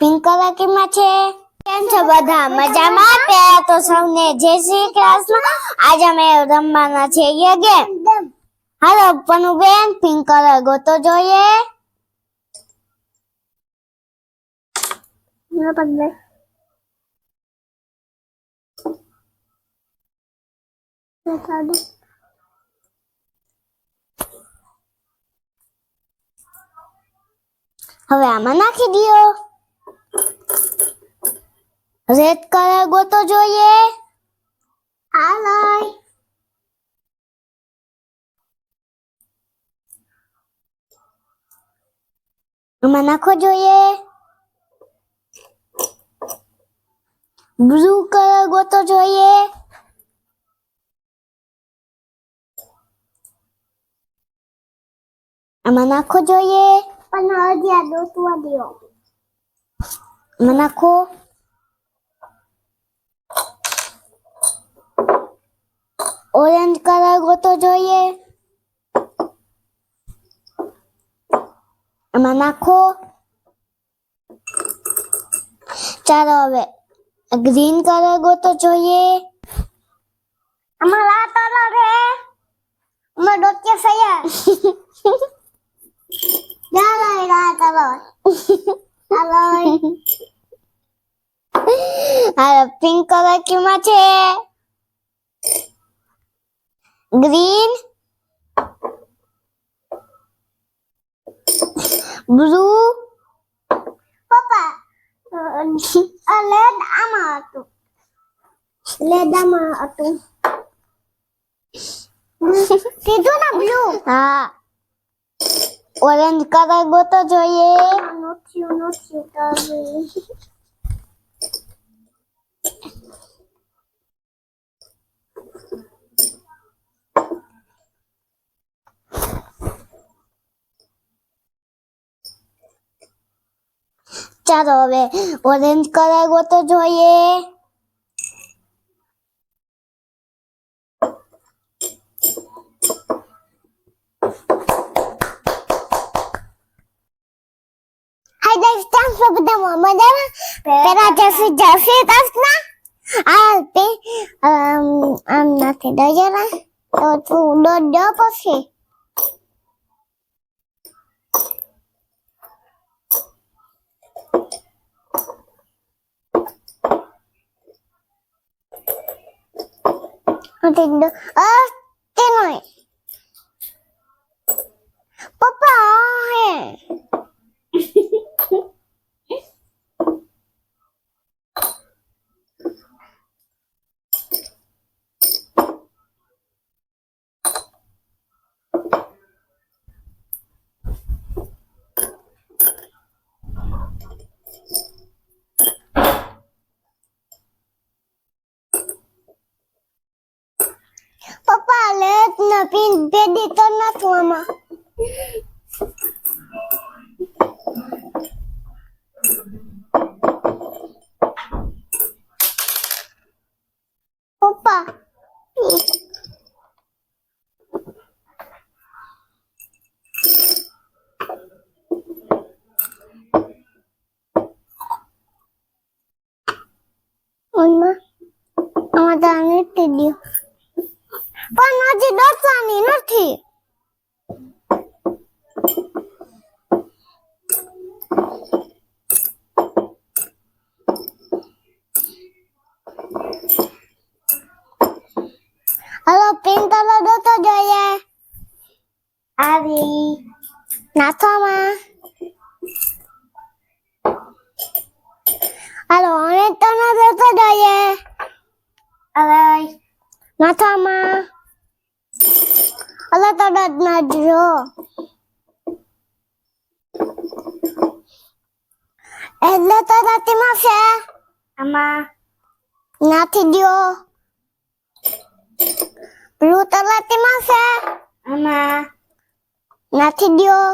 Pink colour કેમાં છે? કેમ છો બધા? મજામાં? પહેલા તો સૌને જય શ્રી કૃષ્ણ. આજે અમે રમવાના છે એ ગેમ. હાલો પનુ બેન પિંક કલર ગોતો જોઈએ ના પંદર હવે આમાં નાખી દયો. રેડ કલર ગોતો જોઈએ. હાલો આમાં નાખો જોઈએ. બ્લુ કલર ગોતો જોઈએ. આમાં નાખવો જોઈએ. પણ હજી આ દોતવા દો આમાં નાખો. ઓરેન્જ કલર ગોતો જોઈએ. આમાં નાખો. ચાલો હવે ગ્રીન કલર ગોતો જોઈએ. આમાં લાલ કલર હે. આમાં ડોકે સયા ચાલો લાલ કલર હાલો હાલો પિંક કલર કેમાં છે? ગ્રીન બ્લુ પપ્પા આ લેડ આમાં હતું લેડ આમાં હતું કીધું ને બ્લુ હા ઓરેન્જ કલર ગોતો જોઈએ નોખ્યું નોખ્યું ચાલો હવે ઓરેન્જ કલર ગોતો જોઈએ. હાય ગાઈસ કેમ છો બધા મજામાં? પેલા આ તે આમ નથી દજરા તો તું દો પછી. didn't know. Oh, પપ્પા લેટ ના પિન પેડી તો નથી આમાં પપ્પા ઓનમાં આમાં તો નથી દો પણ હજી દસવાની નથી. હલો કલર દોતો જોઈએ. આવી. નાથવામાં. હલો ઓરેન્જ કલર દોતો જોઈએ. હવે. માથામાં અલગ અલગ ના જો એટલે તો રાતીમાં છે આમાં? નાથી દ્યો બ્લુ તો રાતીમાં છે આમાં? નાથી દ્યો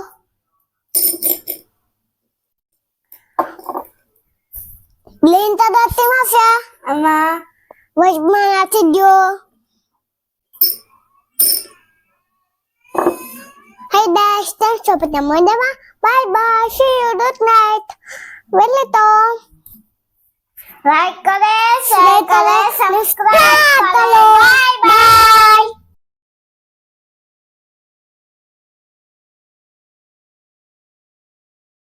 ગ્રીન તો રાતીમાં છે આમાં? દ્યો Hey guys, thanks Podcast teman-teman. Bye bye. See you good night. Well, Tom. Like this. Like this.